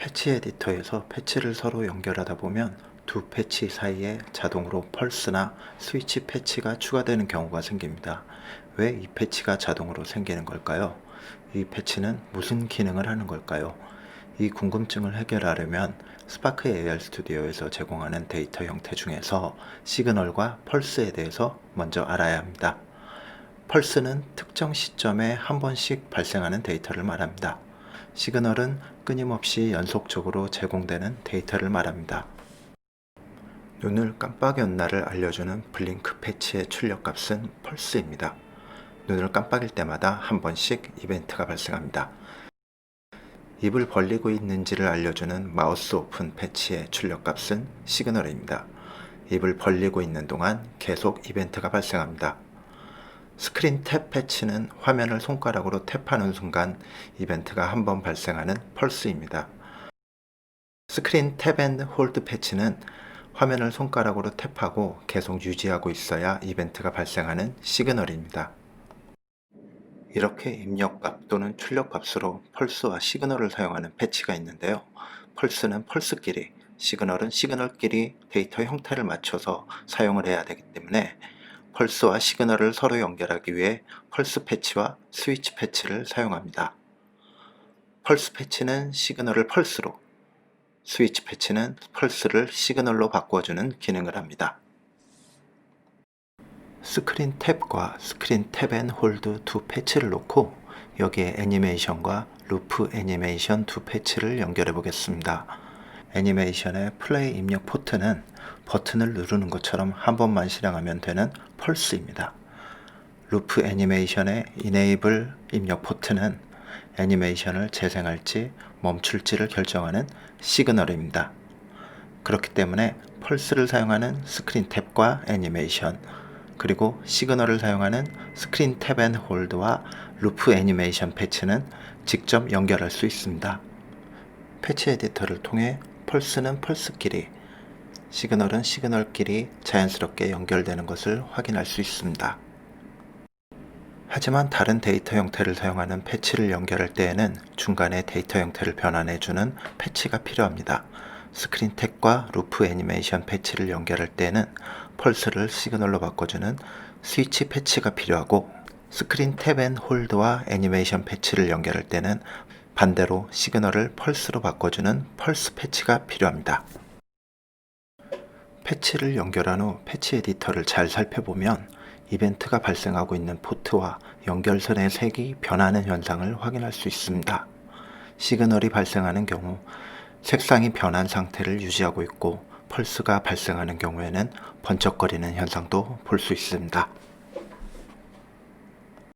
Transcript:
패치 에디터에서 패치를 서로 연결하다 보면 두 패치 사이에 자동으로 펄스나 스위치 패치가 추가되는 경우가 생깁니다. 왜 이 패치가 자동으로 생기는 걸까요? 이 패치는 무슨 기능을 하는 걸까요? 이 궁금증을 해결하려면 스파크 AR 스튜디오에서 제공하는 데이터 형태 중에서 시그널과 펄스에 대해서 먼저 알아야 합니다. 펄스는 특정 시점에 한 번씩 발생하는 데이터를 말합니다. 시그널은 끊임없이 연속적으로 제공되는 데이터를 말합니다. 눈을 깜빡였나를 알려주는 블링크 패치의 출력값은 펄스입니다. 눈을 깜빡일 때마다 한 번씩 이벤트가 발생합니다. 입을 벌리고 있는지를 알려주는 마우스 오픈 패치의 출력값은 시그널입니다. 입을 벌리고 있는 동안 계속 이벤트가 발생합니다. 스크린 탭 패치는 화면을 손가락으로 탭하는 순간 이벤트가 한 번 발생하는 펄스입니다. 스크린 탭앤 홀드 패치는 화면을 손가락으로 탭하고 계속 유지하고 있어야 이벤트가 발생하는 시그널입니다. 이렇게 입력값 또는 출력값으로 펄스와 시그널을 사용하는 패치가 있는데요. 펄스는 펄스끼리, 시그널은 시그널끼리 데이터 형태를 맞춰서 사용을 해야 되기 때문에 펄스와 시그널을 서로 연결하기 위해 펄스 패치와 스위치 패치를 사용합니다. 펄스 패치는 시그널을 펄스로, 스위치 패치는 펄스를 시그널로 바꿔주는 기능을 합니다. 스크린 탭과 스크린 탭 앤 홀드 두 패치를 놓고 여기에 애니메이션과 루프 애니메이션 두 패치를 연결해 보겠습니다. 애니메이션의 플레이 입력 포트는 버튼을 누르는 것처럼 한 번만 실행하면 되는 펄스입니다. 루프 애니메이션의 이네이블 입력 포트는 애니메이션을 재생할지 멈출지를 결정하는 시그널입니다. 그렇기 때문에 펄스를 사용하는 스크린 탭과 애니메이션 그리고 시그널을 사용하는 스크린 탭 앤 홀드와 루프 애니메이션 패치는 직접 연결할 수 있습니다. 패치 에디터를 통해 펄스는 펄스끼리, 시그널은 시그널끼리 자연스럽게 연결되는 것을 확인할 수 있습니다. 하지만 다른 데이터 형태를 사용하는 패치를 연결할 때에는 중간에 데이터 형태를 변환해주는 패치가 필요합니다. 스크린 탭과 루프 애니메이션 패치를 연결할 때에는 펄스를 시그널로 바꿔주는 스위치 패치가 필요하고 스크린 탭 앤 홀드와 애니메이션 패치를 연결할 때는 반대로 시그널을 펄스로 바꿔주는 펄스 패치가 필요합니다. 패치를 연결한 후 패치 에디터를 잘 살펴보면 이벤트가 발생하고 있는 포트와 연결선의 색이 변하는 현상을 확인할 수 있습니다. 시그널이 발생하는 경우 색상이 변한 상태를 유지하고 있고 펄스가 발생하는 경우에는 번쩍거리는 현상도 볼 수 있습니다.